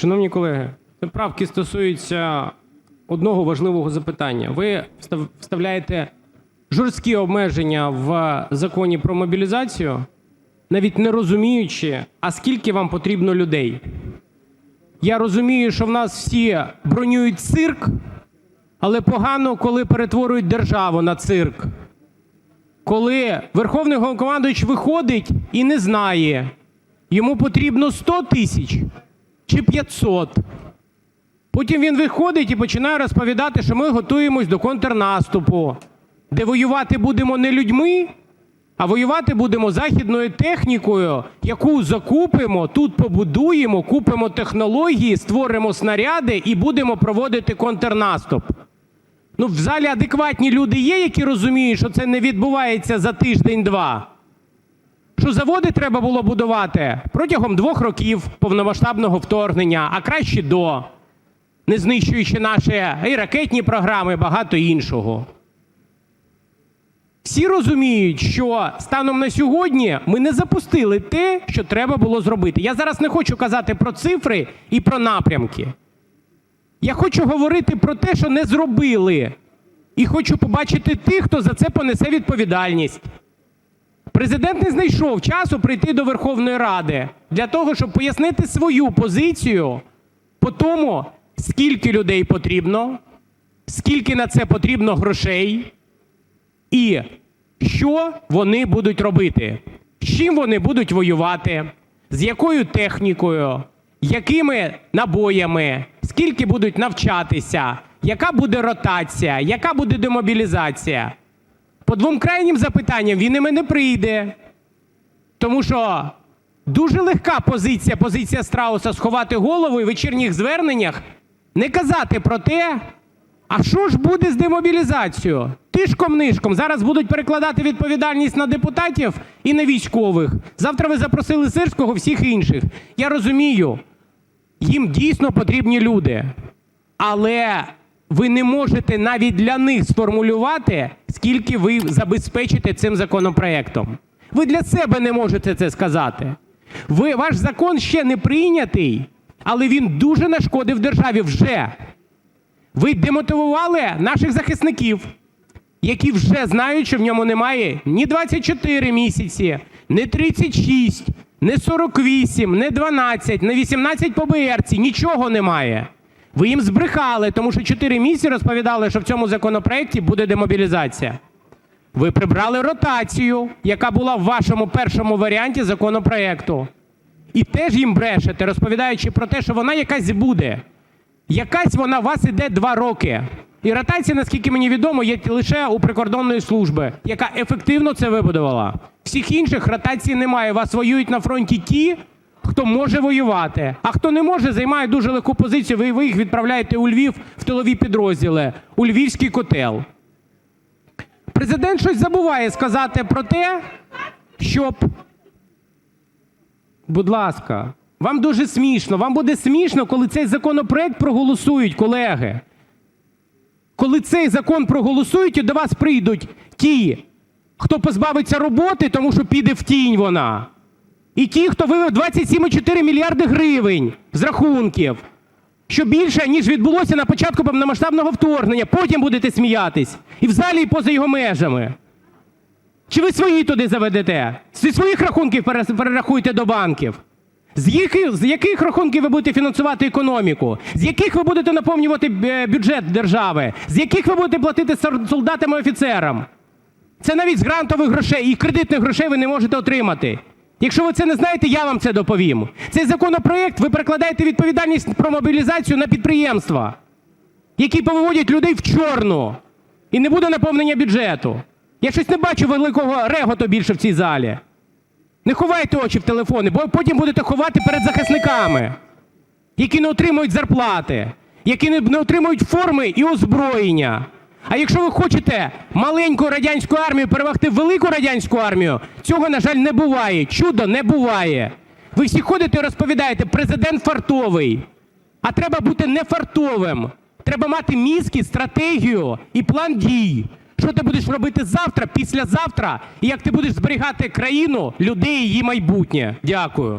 Шановні колеги, правки стосуються одного важливого запитання. Ви вставляєте жорсткі обмеження в законі про мобілізацію, навіть не розуміючи, а скільки вам потрібно людей. Я розумію, що в нас всі бронюють цирк, але погано, коли перетворюють державу на цирк. Коли Верховний Головнокомандуючий виходить і не знає, йому потрібно 100 тисяч чи 500. Потім він виходить і починає розповідати, що ми готуємось до контрнаступу, де воювати будемо не людьми, а воювати будемо західною технікою, яку закупимо, тут побудуємо, купимо технології, створимо снаряди і будемо проводити контрнаступ. Ну, в залі адекватні люди є, які розуміють, що це не відбувається за тиждень-два. Що заводи треба було будувати протягом двох років повномасштабного вторгнення, а краще до, не знищуючи наші і ракетні програми, і багато іншого. Всі розуміють, що станом на сьогодні ми не запустили те, що треба було зробити. Я зараз не хочу казати про цифри і про напрямки. Я хочу говорити про те, що не зробили. І хочу побачити тих, хто за це понесе відповідальність. Президент не знайшов часу прийти до Верховної Ради для того, щоб пояснити свою позицію по тому, скільки людей потрібно, скільки на це потрібно грошей, і що вони будуть робити, з чим вони будуть воювати, з якою технікою, якими набоями, скільки будуть навчатися, яка буде ротація, яка буде демобілізація. По двом крайнім запитанням він і не прийде, тому що дуже легка позиція, позиція страуса сховати голову і в вечірніх зверненнях не казати про те, а що ж буде з демобілізацією? Тишком-нишком. Зараз будуть перекладати відповідальність на депутатів і на військових. Завтра ви запросили Сирського, всіх інших. Я розумію, їм дійсно потрібні люди. Але ви не можете навіть для них сформулювати, скільки ви забезпечите цим законопроектом. Ви для себе не можете це сказати. Ви, ваш закон ще не прийнятий, але він дуже нашкодив державі вже. Ви демотивували наших захисників, які вже знають, що в ньому немає ні 24 місяці, ні 36, ні 48, ні 12, ні 18 по БРці, нічого немає. Ви їм збрехали, тому що 4 місяці розповідали, що в цьому законопроекті буде демобілізація. Ви прибрали ротацію, яка була в вашому першому варіанті законопроекту. І теж їм брешете, розповідаючи про те, що вона якась буде. Якась вона у вас іде два роки. І ротація, наскільки мені відомо, є лише у прикордонної служби, яка ефективно це вибудувала. Всіх інших ротацій немає. Вас воюють на фронті ті, хто може воювати. А хто не може, займає дуже легку позицію. Ви, ви їх відправляєте у Львів в тилові підрозділи, у Львівський котел. Президент щось забуває сказати про те, щоб Будь ласка, вам дуже смішно. Вам буде смішно, коли цей законопроект проголосують, колеги. Коли цей закон проголосують і до вас прийдуть ті, хто позбавиться роботи, тому що піде в тінь вона. І ті, хто вивів 27,4 мільярди гривень з рахунків, що більше, ніж відбулося на початку повномасштабного вторгнення. Потім будете сміятись. І в залі, і поза його межами. Чи ви свої туди заведете? Зі своїх рахунків перерахуйте до банків. З яких, з яких рахунків ви будете фінансувати економіку? З яких ви будете наповнювати е, бюджет держави? З яких ви будете платити солдатам і офіцерам? Це навіть з грантових грошей і кредитних грошей ви не можете отримати. Якщо ви це не знаєте, я вам це доповім. Цей законопроект ви перекладаєте відповідальність про мобілізацію на підприємства, які повиводять людей в чорну. І не буде наповнення бюджету. Я щось не бачу великого реготу більше в цій залі. Не ховайте очі в телефони, бо потім будете ховати перед захисниками, які не отримують зарплати, які не отримують форми і озброєння. А якщо ви хочете маленьку радянську армію перемогти велику радянську армію, цього, на жаль, не буває. Чудо не буває. Ви всі ходите і розповідаєте, президент фартовий. А треба бути не фартовим. Треба мати мізки, стратегію і план дій. Що ти будеш робити завтра, післязавтра, і як ти будеш зберігати країну, людей її майбутнє. Дякую.